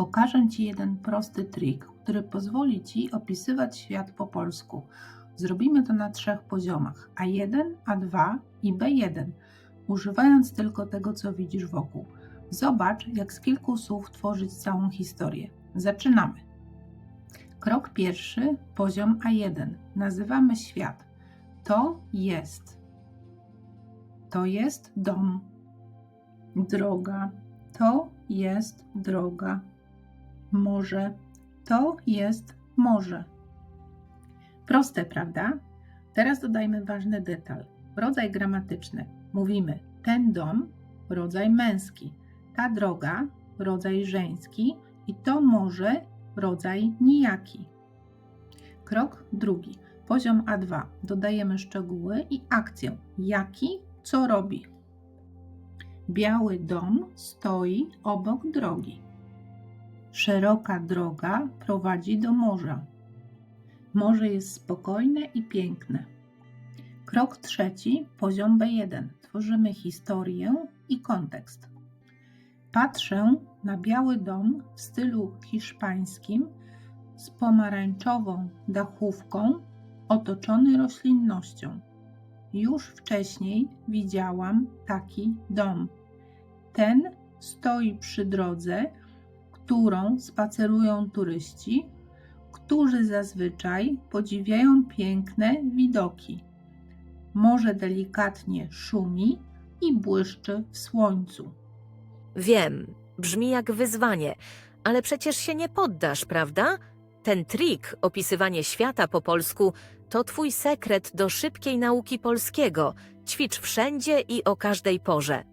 Pokażę Ci jeden prosty trik, który pozwoli Ci opisywać świat po polsku. Zrobimy to na trzech poziomach: A1, A2 i B1, używając tylko tego, co widzisz wokół. Zobacz, jak z kilku słów tworzyć całą historię. Zaczynamy. Krok pierwszy, poziom A1. Nazywamy świat. To jest. To jest dom. Droga. To jest droga. Morze. To jest morze. Proste, prawda? Teraz dodajmy ważny detal. Rodzaj gramatyczny. Mówimy ten dom, rodzaj męski. Ta droga, rodzaj żeński. I to morze, rodzaj nijaki. Krok drugi. Poziom A2. Dodajemy szczegóły i akcję. Jaki, co robi. Biały dom stoi obok drogi. Szeroka droga prowadzi do morza. Morze jest spokojne i piękne. Krok trzeci, poziom B1. Tworzymy historię i kontekst. Patrzę na biały dom w stylu hiszpańskim z pomarańczową dachówką, otoczony roślinnością. Już wcześniej widziałam taki dom. Ten stoi przy drodze, którą spacerują turyści, którzy zazwyczaj podziwiają piękne widoki. Morze delikatnie szumi i błyszczy w słońcu. Wiem, brzmi jak wyzwanie, ale przecież się nie poddasz, prawda? Ten trik, opisywanie świata po polsku, to twój sekret do szybkiej nauki polskiego. Ćwicz wszędzie i o każdej porze.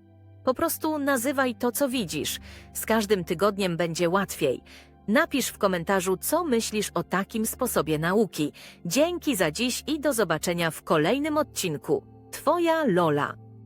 Po prostu nazywaj to, co widzisz. Z każdym tygodniem będzie łatwiej. Napisz w komentarzu, co myślisz o takim sposobie nauki. Dzięki za dziś i do zobaczenia w kolejnym odcinku. Twoja Lola.